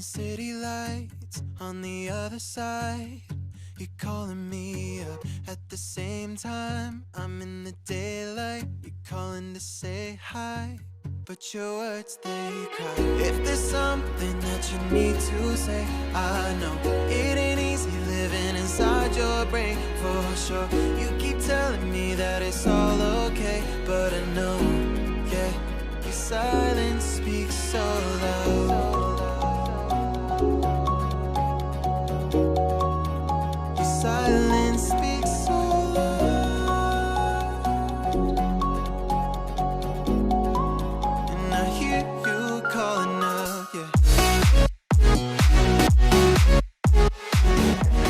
City lights on the other side. You're calling me up at the same time. I'm in the daylight. You're calling to say hi. But your words, they cry. If there's something that you need to say, I know it ain't easy living inside your brain for sure. You keep telling me that it's all okay, but I know, yeah, your silence speaks so loud.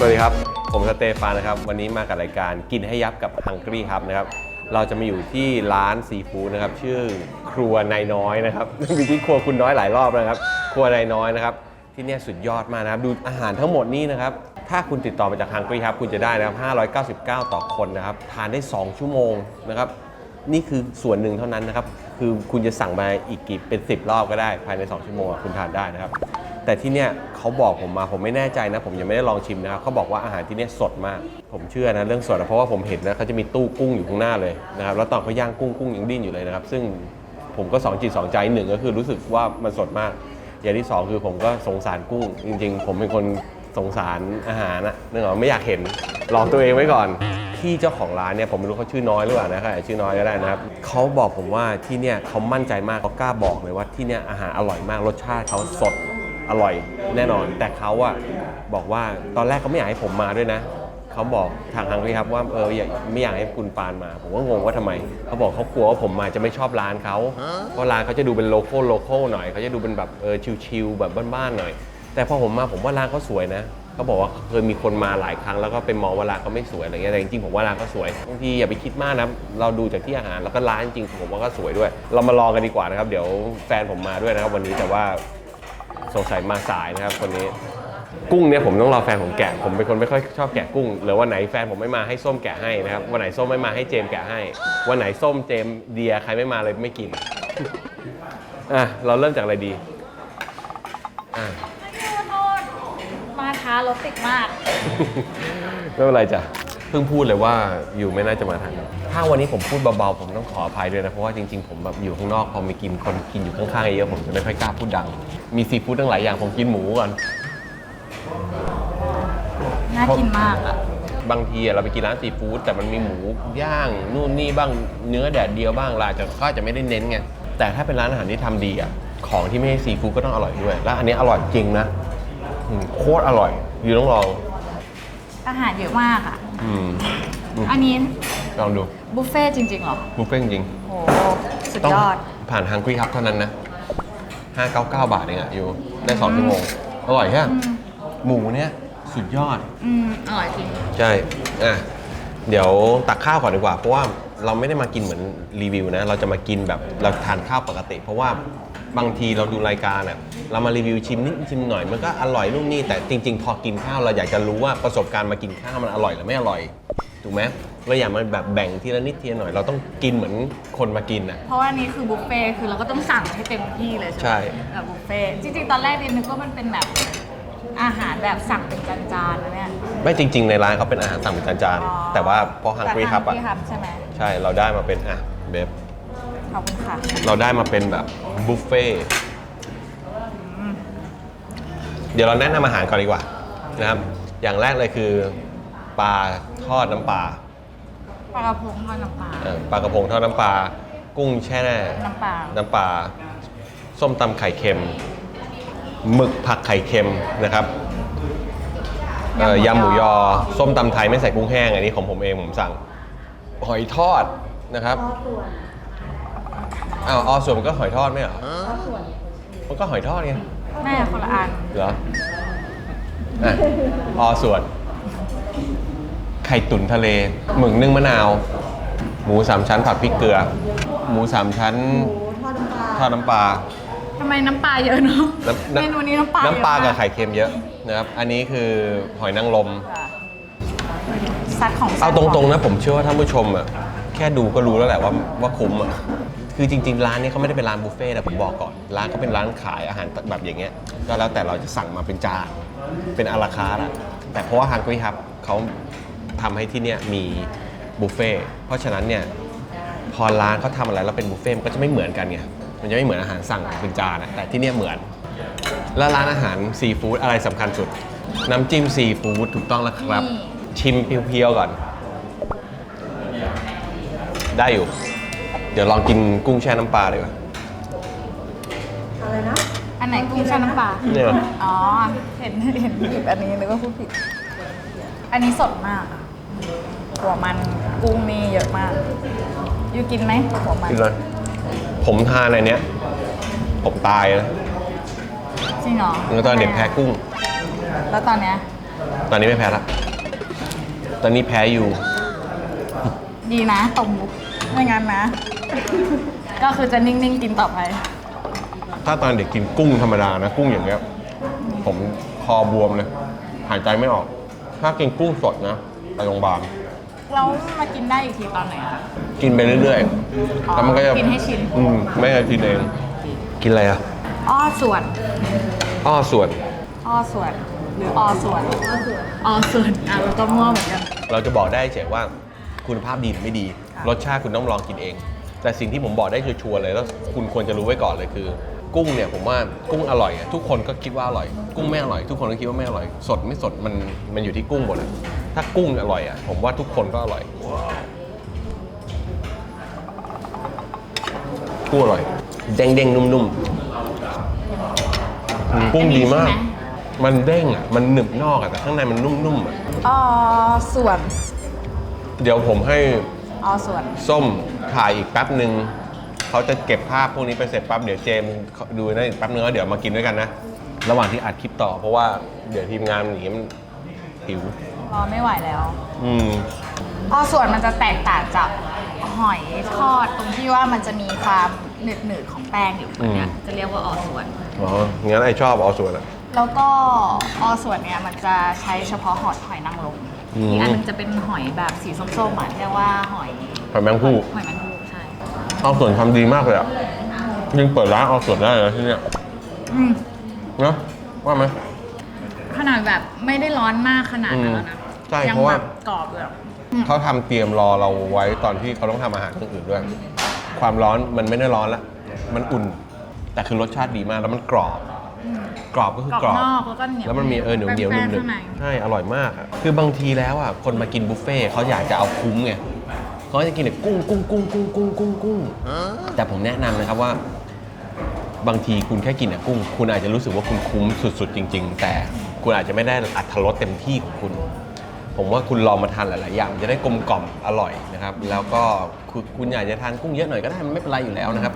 สวัสดีครับ ผมสเตฟานนะครับ วันนี้มากับรายการกินให้ยับกับฮังกี้ครับนะครับ เราจะมาอยู่ที่ร้านซีฟู้ดนะครับ ชื่อครัวนายน้อยนะครับ มีที่ครัวคุณน้อยหลายรอบแล้วนะครับ ครัวนายน้อยนะครับ ที่เนี่ยสุดยอดมากนะครับ ดูอาหารทั้งหมดนี่นะครับ ถ้าคุณติดต่อมาจากฮังกี้ครับคุณจะได้นะครับ 599 ต่อคนนะครับ ทานได้ 2 ชั่วโมงนะครับ นี่คือส่วนหนึ่งเท่านั้นนะครับ คือคุณจะสั่งมาอีกกี่เป็น 10 รอบก็ได้ ภายใน 2 ชั่วโมงคุณทานได้นะครับ แต่ที่เนี่ยเขาบอกผมมาผมไม่แน่ใจนะ ผมยังไม่ได้ลองชิมนะครับเขาบอกว่าอาหารที่เนี่ยสดมาก ผมเชื่อนะเรื่องสดนะเพราะว่าผมเห็นนะเขาจะมีตู้กุ้งอยู่ข้างหน้าเลยนะครับแล้วตอนเขาย่างกุ้งกุ้งยังดิ้นอยู่เลยนะครับซึ่งผมก็สองจิตสองใจหนึ่งก็คือรู้สึกว่ามันสดมาก อย่างที่สองคือผมก็สงสารกุ้ง จริง ๆ ผมเป็นคนสงสารอาหารนะนึกออกไหมไม่อยากเห็นลองตัวเองไว้ก่อนที่เจ้าของร้านเนี่ยผมไม่รู้เขาชื่อน้อยหรือเปล่านะครับอาจจะชื่อน้อยก็ได้นะครับเขาบอกผมว่าที่เนี่ยเขามั่นใจมากเขากล้าบอกเลยว่าที่เนี่ยอาหารอร่อยมากรสชาติเขาสด อร่อยแน่นอน แต่เขาอะบอกว่าตอนแรกเขาไม่อยากให้ผมมาด้วยนะเขาบอกทางทางพี่ครับว่าเอออยาไม่อยากให้คุณปานมา ผมก็งงว่าทำไมเขาบอกเขากลัวว่าผมมาจะไม่ชอบร้านเขาเพราะร้านเขาจะดูเป็นโลโก้โลโก้หน่อยเขาจะดูเป็นแบบเออชิลๆแบบบ้านๆหน่อย แต่พอผมมาผมว่าร้านเขาสวยนะเขาบอกว่าเคยมีคนมาหลายครั้งแล้วก็เป็นมองว่าร้านเขาไม่สวยอะไรเงี้ยแต่จริงๆผมว่าร้านเขาสวยบางทีอย่าไปคิดมากนะเราดูจากที่อาหารแล้วก็ร้านจริงผมว่าก็สวยด้วย เรามาลองกันดีกว่านะครับ เดี๋ยวแฟนผมมาด้วยนะครับวันนี้แต่ว่า สงสัยมาสายนะครับคนนี้ กุ้งเนี่ยผมต้องรอแฟนผมแกะ ผมเป็นคนไม่ค่อยชอบแกะกุ้ง หรือวันไหนแฟนผมไม่มาให้ส้มแกะให้นะครับ วันไหนส้มไม่มาให้เจมส์แกะให้ วันไหนส้มเจมส์เดียใครไม่มาเลยไม่กิน อะเราเริ่มจากอะไรดี อะโทษมาช้ารถติดมาก ไม่เป็นไรจ้ะ เพิ่งพูดเลยว่าอยู่ไม่น่าจะมาทันถ้าวันนี้ผมพูดเบาๆ ผมต้องขออภัยด้วยนะ เพราะว่าจริงๆ ผมแบบอยู่ข้างนอกพอมีกินคนกินอยู่ข้างๆเยอะผมจะไม่ค่อยกล้าพูดดัง มีซีฟู้ดตั้งหลายอย่างผมกินหมูก่อน น่ากินมากอะ บางทีอะเราไปกินร้านซีฟู้ดแต่มันมีหมูย่างนู่นนี่บ้างเนื้อแดดเดียวบ้างเราอาจจะก็อาจจะไม่ได้เน้นไงแต่ถ้าเป็นร้านอาหารที่ทำดีอะของที่ไม่ใช่ซีฟู้ดก็ต้องอร่อยด้วย แล้วอันนี้อร่อยจริงนะอืมโคตรอร่อย อยู่ต้องลอง อาหารเยอะมากอะ อืมอืมอันนี้ลองดูบุฟเฟ่ต์จริงๆเหรอบุฟเฟ่ต์จริงโหสุดต้องยอด ผ่านทางคุยครับเท่านั้นนะ 599 บาทเองอะอยู่ได้2ชั่วโมง อร่อยแค่หมูเนี่ยสุดยอด อืมอร่อยจริง ใช่ อะ เดี๋ยวตักข้าวก่อนดีกว่า เพราะว่าเราไม่ได้มากินเหมือนรีวิวนะ เราจะมากินแบบเราทานข้าวปกติ เพราะว่า บางทีเราดูรายการอะเรามารีวิวชิมนิดชิมหน่อยมันก็อร่อยนู่นนี่แต่จริง ๆ พอกินข้าวเราอยากจะรู้ว่าประสบการณ์มากินข้าวมันอร่อยหรือไม่อร่อยถูกไหมเราอยากมาแบบแบ่งทีละนิดทีละหน่อยเราต้องกินเหมือนคนมากินอะ เพราะว่านี่คือบุฟเฟ่ต์คือเราก็ต้องสั่งให้เต็มที่เลยใช่ใช่ไหมแบบบุฟเฟ่ต์จริงๆ ตอนแรกเรียนนึกว่ามันเป็นแบบอาหารแบบสั่งเป็นจานๆนะเนี่ยไม่จริง ๆ ในร้านเขาเป็นอาหารสั่งเป็นจานอ๋อๆแต่ว่าพอฮังกี้ครับอะแต่ Hungry Hub ใช่ไหมใช่เราได้มาเป็นอะเบบขอบคุณค่ะ เราได้มาเป็นแบบ บุฟเฟ่ต์เดี๋ยวเราแนะนำอาหารก่อนดีกว่านะครับ อย่างแรกเลยคือปลาทอดน้ำปลาปลากระพงทอดน้ำปลาเอ่อปลากระพงทอดน้ำปลากุ้งแช่น้ำปลาน้ำปลาส้มตำไข่เค็มหมึกผักไข่เค็มนะครับเอ่อยำหมูยอส้มตำไทยไม่ใส่กุ้งแห้งอันนี้ของผมเองผมสั่งหอยทอดนะครับอ้าวออส่วนมันก็หอยทอดไม่เหรอมันก็หอยทอดไงแม่คนละอันเหรออะออส่วน ไข่ตุ๋นทะเลหมึกนึ่งมะนาว หมูสามชั้นผัดพริกเกลือ หมูสามชั้นทอดน้ำปลาทำไมน้ำปลาเยอะเนาะน้ำเมนูนี้น้ำปลาน้ำปลาเยกับอะมไข่เค็มเยอะนะครับ อันนี้คือหอยนางรมค่ะซัดของซัดเอาตรงๆนะผมเชื่อว่าท่านผู้ชมอะแค่ดูก็รู้แล้วแหละว่าว่าคุ้มอะ คือจริง ๆ ร้านนี้เขาไม่ได้เป็นร้านบุฟเฟ่ต์นะผมบอกก่อน ร้านเขาเป็นร้านขายอาหารแบบอย่างเงี้ย ก็แล้วแต่เราจะสั่งมาเป็นจาน เป็นอาราคาร์ทอะแต่เพราะว่าฮังกี้ครับเขาทำให้ที่เนี่ยมีบุฟเฟ่ต์เพราะฉะนั้นเนี่ยพอร้านเขาทำอะไรแล้วเป็นบุฟเฟ่ต์มันก็จะไม่เหมือนกันไง มันจะไม่เหมือนอาหารสั่งเป็นจานอะแต่ที่เนี่ยเหมือน แล้วร้านอาหารซีฟู้ดอะไรสำคัญสุด น้ำจิ้มซีฟู้ดถูกต้องแล้วครับนี่ชิมเพียวๆก่อน ได้อยู่เดี๋ยวลองกินกุ้งแช่น้ำปลาดีกว่าอันไหนกุ้งแช่น้ำปลา เนี่ย อ๋อ เห็นเห็นผิดอันนี้นึกว่าพูดผิด อันนี้สดมากอะหัวมันกุ้งนี่เยอะมากยูกินไหมหัวมัน กินเลย ผมทานในเนี้ย ผมตายนะจริงเหรอแล้วตอนเด็กแพ้กุ้ง แล้วตอนเนี้ย ตอนนี้ไม่แพ้ละ ตอนนี้แพ้อยู่ ดีนะตรงมุกไม่งั้นนะ ก็คือจะนิ่งๆกินต่อไปถ้าตอนเด็กกินกุ้งธรรมดานะ กุ้งอย่างเงี้ย ผมคอบวมเลย หายใจไม่ออก ถ้ากินกุ้งสดนะไปโรงพยาบาลเรามากินได้อีกทีตอนไหนอะกินไปเรื่อยอ๋อๆแล้วมันก็จะกินให้ชินอืมไม่เคยกินเองกินอะไรอะอ้อส่วนอ้อส่วนอ้อส่วน หรือออส่วนออส่วนอะแล้วก็มั่วเหมือนกันเราจะบอกได้เฉยว่า คุณภาพดีหรือไม่ดี ค่ะ รสชาติคุณต้องลองกินเอง แต่สิ่งที่ผมบอกได้ชัวร์ๆเลยแล้วคุณควรจะรู้ไว้ก่อนเลยคือ กุ้งเนี่ยผมว่ากุ้งอร่อยอะทุกคนก็คิดว่าอร่อย กุ้งไม่อร่อย ทุกคนก็คิดว่าไม่อร่อย สดไม่สดมันมันอยู่ที่กุ้งหมดเลยถ้ากุ้งอร่อยอะผมว่าทุกคนก็อร่อยกุ้งอร่อยเด้งๆนุ่มๆอืมกุ้งดีมาก มันเด้งอะมันหนึบนอกอะแต่ข้างในมันนุ่มๆอะอ้อส่วน เดี๋ยวผมให้อ้อส่วน ส้มถ่ายอีกแป๊บหนึ่งเขาจะเก็บภาพพวกนี้ไปเสร็จปั๊บเดี๋ยวเจมส์ดูนั่นอีกแป๊บนึงแล้วเดี๋ยวมากินด้วยกันนะ ระหว่างที่อัดคลิปต่อเพราะว่าเดี๋ยวทีมงานหนีมันหิว รอไม่ไหวแล้วอืมอ้อส่วนมันจะแตกต่างจากหอยทอดตรงที่ว่ามันจะมีความหนืดหนืดๆของแป้งอยู่อันเนี้ยอืม จะเรียกว่าออส่วน อ๋องั้นไอชอบเอาส่วนอะแล้วก็ออส่วนเนี่ยมันจะใช้เฉพาะหอยหอยนางรม อืม อีกอันหนึงจะเป็นหอยแบบสีส้มๆอะเรียกว่าหอยหอยแมงผู้หอยแมงภู่ใช่เอาส่วนทำดีมากเลยอะยังเปิดร้านเอาส่วนได้เลยที่เนี่ยอืมเนาะว่าไหม ขนาดแบบไม่ได้ร้อนมากขนาดนั้นแล้วนะอืมใช่ยังเพราะว่า แบบกรอบเลยอะอืมเขาทำเตรียมรอเราไว้ตอนที่เขาต้องทำอาหารอย่างอื่นด้วย ความร้อนมันไม่ได้ร้อนละ มันอุ่น แต่คือรสชาติดีมากแล้วมันกรอบ กรอบก็คือกกรรออบบนอกแล้วก็เหนียวแล้วมันมีเออเหนียวเหนียวแป้นุ่งมๆข้างในๆใช่อร่อยมากอะคือบางทีแล้วอะคนมากินบุฟเฟ่ต์เขาอยากจะเอาคุ้มไงเขาจะกินแต่กุ้งกุ้งกุ้งกุ้งกุ้งกุ้งกุ้งแต่ผมแนะนำนะครับว่า บางทีคุณแค่กินแต่กุ้ง คุณอาจจะรู้สึกว่าคุณคุ้มสุด ๆ จริง ๆ แต่คุณอาจจะไม่ได้อัตรสเต็มที่ของคุณ ผมว่าคุณลองมาทานหลาย ๆ อย่างจะได้กลมกล่อมอร่อยนะครับ แล้วก็คุณคุณอยากจะทานกุ้งเยอะหน่อยก็ได้มันไม่เป็นไรอยู่แล้วนะครับ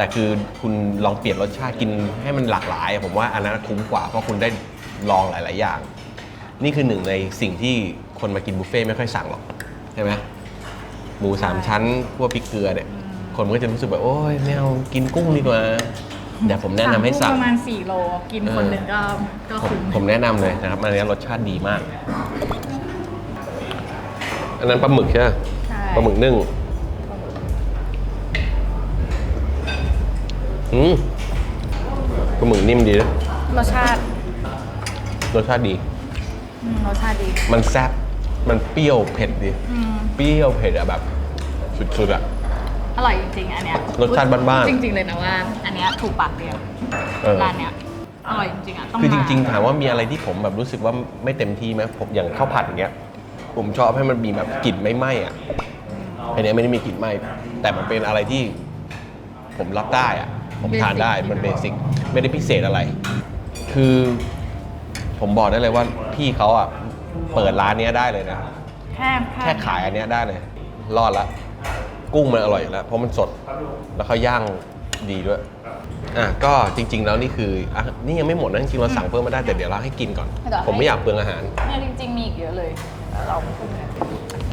แต่คือคุณลองเปลี่ยนรสชาติกินให้มันหลากหลาย ผมว่าอันนั้นคุ้มกว่าเพราะคุณได้ลองหลาย ๆ อย่าง นี่คือหนึ่งในสิ่งที่คนมากินบุฟเฟ่ต์ไม่ค่อยสั่งหรอกใช่ไหมหมูสามชั้นคั่วพริกเกลือเนี่ย คนมันก็จะรู้สึกแบบโอ้ยไม่เอากินกุ้งดีกว่าเดี๋ยวผมแนะนำให้สั่ง ประมาณ 4 โล กินคนหนึ่งก็ก็ผมคุ้มผมแนะนำเลยนะครับอันนี้รสชาติดีมาก อันนั้นปลาหมึกใช่ไหมใช่ปลาหมึกนึ่ง อืมปลาหมึกนิ่มดีนะรสชาติรสชาติดี อืมรสชาติดีมันแซ่บมันเปรี้ยวเผ็ดดี อืมเปรี้ยวเผ็ดอะแบบ สุดๆอะ อร่อยจริงๆ อันเนี้ยรสชาติบ้านๆ จริง ๆ เลยนะว่า อันเนี้ยถูกปากเดียวเออ ร้านเนี้ยอร่อยจริงๆอะต้องคือจมาริงๆ ถามว่ามีอะไรที่ผมแบบรู้สึกว่าไม่เต็มที่ไหมผมอย่างข้าวผัดอย่างเงี้ย ผมชอบให้มันมีแบบกลิ่นไม่ไหม้อะอันเนี้ยไม่ได้มีกลิ่นไหม้แต่มันเป็นอะไรที่ผมรับได้อะ ผมทานได้มันเบสิกไม่ได้พิเศษอะไร คือผมบอกได้เลยว่าพี่เขาอะเปิดร้านเนี้ยได้เลยนะ แค่แค่ขายอันเนี้ยได้เลย รอดละ กุ้งมันอร่อยอยู่แล้ว เพราะมันสดแล้วเขาย่างดีด้วย อะก็จริง ๆ แล้วนี่คืออะนี่ยังไม่หมดนะจริงๆเราสั่งเพิ่มมาได้แต่เดี๋ยวเราให้กินก่อนผมไม่อยากเปลืองอาหาร เนี่ยจริง ๆ มีอีกเยอะเลยแล้วเราพูดกัน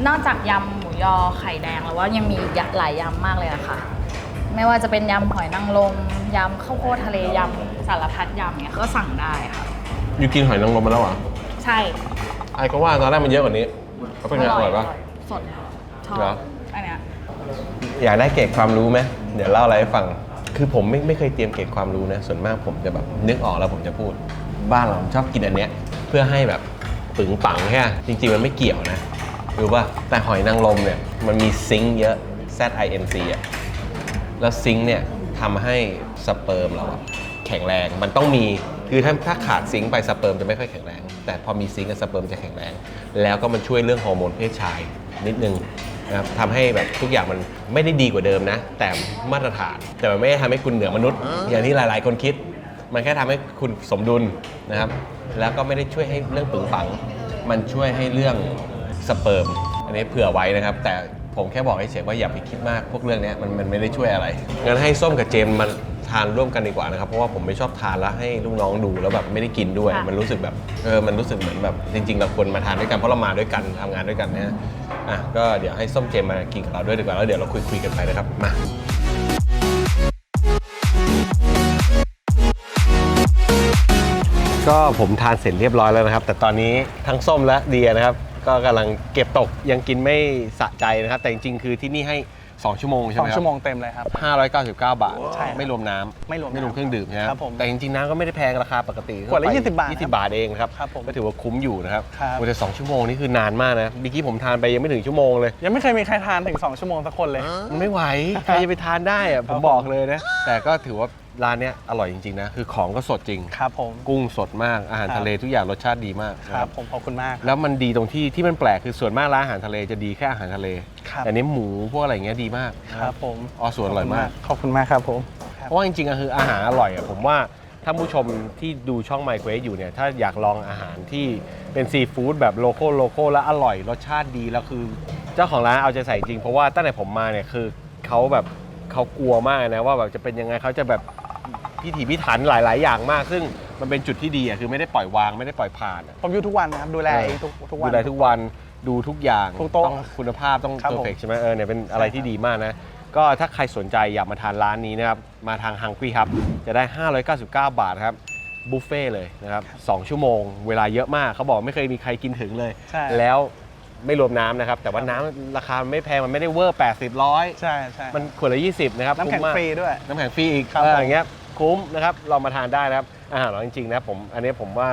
นอกจากยำหมูยอไข่แดงแล้วว่ายังมีอีกหลายยำมากเลยอะค่ะ ไม่ว่าจะเป็นยำหอยนางรมยำข้าวโพดทะเลยำสารพัดยำเนี่ยก็สั่งได้ค่ะ อยู่กินหอยนางรมมาแล้วเหรอใช่ไอ้ก็ว่าตอนแรกมันเยอะกว่านี้เขาเป็นไงอร่อยปะสดชอบเหรอ อันเนี้ยอยากได้เกร็ดความรู้ไหมเดี๋ยวเล่าอะไรให้ฟัง คือผมไม่ไม่เคยเตรียมเก็บความรู้นะ ส่วนมากผมจะแบบนึกออกแล้วผมจะพูด บ้านเราชอบกินอันเนี้ย เพื่อให้แบบปึงปังแค่จริง ๆ มันไม่เกี่ยวนะ รู้ป่ะ แต่หอยนางรมเนี่ย มันมีซิงค์เยอะ Z I N C อะ แล้วซิงค์เนี่ยทำให้สเปิร์มเราอะแข็งแรง มันต้องมี คือถ้าถ้าขาดซิงค์ไปสเปิร์มจะไม่ค่อยแข็งแรง แต่พอมีซิงค์กับสเปิร์มจะแข็งแรง แล้วก็มันช่วยเรื่องฮอร์โมนเพศชายนิดนึงนะครับทำให้แบบทุกอย่างมันไม่ได้ดีกว่าเดิมนะ แต่มาตรฐาน แต่มันไม่ได้ทำให้คุณเหนือมนุษย์ อย่างที่หลาย ๆ คนคิด มันแค่ทำให้คุณสมดุลนะครับ แล้วก็ไม่ได้ช่วยให้เรื่องปึงปัง มันช่วยให้เรื่องสเปิร์ม อันนี้เผื่อไว้นะครับ แต่ ผมแค่บอกให้เฉยว่าอย่าไปคิดมากพวกเรื่องเนี้ยมันมันไม่ได้ช่วยอะไรงั้นให้ส้มกับเจมส์มาทานร่วมกันดีกว่านะครับเพราะว่าผมไม่ชอบทานแล้วให้ลูกน้องดูแล้วแบบไม่ได้กินด้วย ค่ะ มันรู้สึกแบบเออมันรู้สึกเหมือนแบบจริงๆเราควรมาทานด้วยกันเพราะเรามาด้วยกันทำงานด้วยกันนะฮะอะก็เดี๋ยวให้ส้มเจมส์มากินกับเราด้วยดีกว่าแล้วเดี๋ยวเราคุยคุยๆกันไปนะครับมาก็ผมทานเสร็จเรียบร้อยแล้วนะครับ แต่ตอนนี้ทั้งส้มและเดียนะครับ ก็กำลังเก็บตกยังกินไม่สะใจนะครับ แต่จริงๆคือที่นี่ให้ 2 ชั่วโมงใช่สไหอมงครับชั่วโมงเต็มเลยครับ 599 บาท ใช่ครับไม่รวมน้ำไม่รวมไม่รวมน้ำเครื่องดื่มนะครับผมแต่จริงๆน้ำก็ไม่ได้แพงราคาปกติขวดละไป20บาท20 บาทเองนะครับครับผมก็ถือว่าคุ้มอยู่นะครับครับ โอ้แต่2ชั่วโมงนี่คือนานมากนะเมื่อกี้ผมทานไปยังไม่ถึงชั่วโมงเลย ยังไม่เคยมีใครทานถึง 2 ชั่วโมงสักคนเลย มันไม่ไหว ใครจะไปทานได้อะผมบอกเลยนะ แต่ก็ถือว่า ร้านเนี้ยอร่อยจริงๆนะ คือของก็สดจริง ครับผม กุ้งสดมาก อาหารครับ ทะเลทุกอย่างรสชาติดีมากนะครับผมขอบคุณมากแล้วมันดีตรงที่ที่มันแปลกคือส่วนมากร้านอาหารทะเลจะดีแค่อาหารทะเล ครับแต่เนี้หมูพวกอะไรอย่างเงี้ยดีมากนะครับผมอ๋อส่วนอร่อยมาก ขอบคุณมากครับผม เพราะว่าจริงๆอะคืออาหารอร่อยอะผมว่าถ้าผู้ชมที่ดูช่อง My q u e s t อยู่เนี่ยถ้าอยากลองอาหารที่เป็นซีฟู้ดแบบโลโก้โลโก้แล้วอร่อยรสชาติดีแล้วคือ เจ้าของร้านเอาใจใส่จริงเพราะว่าตั้งแต่ผมมาเนี่ยคือเขาแบบเขากลัวมากนะว่าแบบจะเป็นยังไงเขาจะแบบ พิถีพิถันหลาย ๆ อย่างมาก ซึ่งมันเป็นจุดที่ดีอะคือไม่ได้ปล่อยวางไม่ได้ปล่อยผ่านอะ ผมอยู่ทุกวันนะครับดูแลเองทุกทุกวัน ดูแลทุกวันดูทุกอย่างทุกโต๊ะต้องคุณภาพต้องครับเพอผมร์เฟกใช่ไหมเออเนี่ยเป็นอะไรที่ดีมากนะ ก็ถ้าใครสนใจอยากมาทานร้านนี้นะครับ มาทางฮังกี้ครับจะได้ 599 บาทครับบุฟเฟ่ต์เลยนะครับ2ชั่วโมง เวลาเยอะมากเขาบอกไม่เคยมีใครกินถึงเลย ใช่ แล้วไม่รวมน้ำนะครับ แต่ว่าน้ำราคาไม่แพง มันไม่ได้เวอร์ 80 ร้อย ใช่ใช่มันขวดละ 20 นะครับน้ำแข็งคุ้มมากฟรีด้วย น้ำแข็งฟรีอีกครับเออผม อย่างเงี้ย คุ้มนะครับลองมาทานได้นะครับอาหารอร่อยจริงๆนะผมอันนี้ผมว่า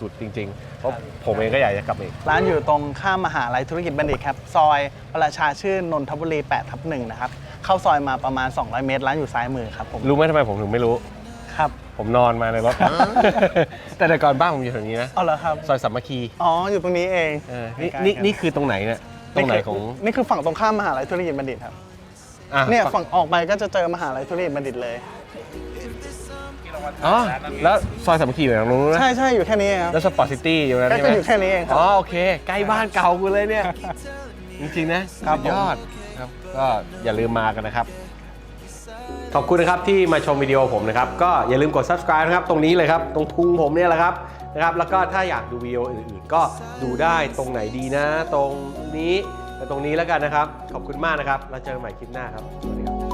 สุดๆจริง ๆ เพราะผมเองก็อยากจะกลับมาอีก ร้านอยู่ตรงข้ามมหาลัยธุรกิจบัณฑิตครับซอยประชาชื่นนนทบุรี8ทับหนึ่งนะครับเข้าซอยมาประมาณ 200 เมตร ร้านอยู่ซ้ายมือครับผมรู้ไหมทำไมผมถึงไม่รู้ ครับผมนอนมาในรถ แต่แต่ก่อนบ้านผมอยู่แถวนี้นะเอาเหรอครับซอยสามัคคีอ๋ออยู่ตรงนี้เองเออนี่ใกล้ๆนี่ครับนี่คือตรงไหนเนี่ยตรงไหนของนี่คือฝั่งตรงข้ามมหาลัยธุรกิจบัณฑิตครับอะเนี่ยฝั่งออกไปก็จะเจอมหาลัยธุรกิจบัณฑิตเลย อ๋อแล้วซอยสามัคคีอยู่ตรงนู้นนะใช่ใช่อยู่แค่นี้เองครับแล้วสปอร์ตซิตี้อยู่นั้นก็ใช่ไหมอยู่แค่นี้เองครับอ๋อโอเค ใกล้บ้านเก่ากูเลยเนี่ย จริงๆนะครับสุดยอดครับก็อย่าลืมมากันนะครับ ขอบคุณนะครับที่มาชมวิดีโอผมนะครับ ก็อย่าลืมกด subscribe นะครับ ตรงนี้เลยครับ ตรงพุงผมเนี่ยแหละครับนะครับ แล้วก็ถ้าอยากดูวิดีโออื่นๆ ก็ดูได้ตรงไหนดีนะ ตรงนี้และตรงนี้แล้วกันนะครับ ขอบคุณมากนะครับ แล้วเจอกันใหม่คลิปหน้าครับสวัสดีครับ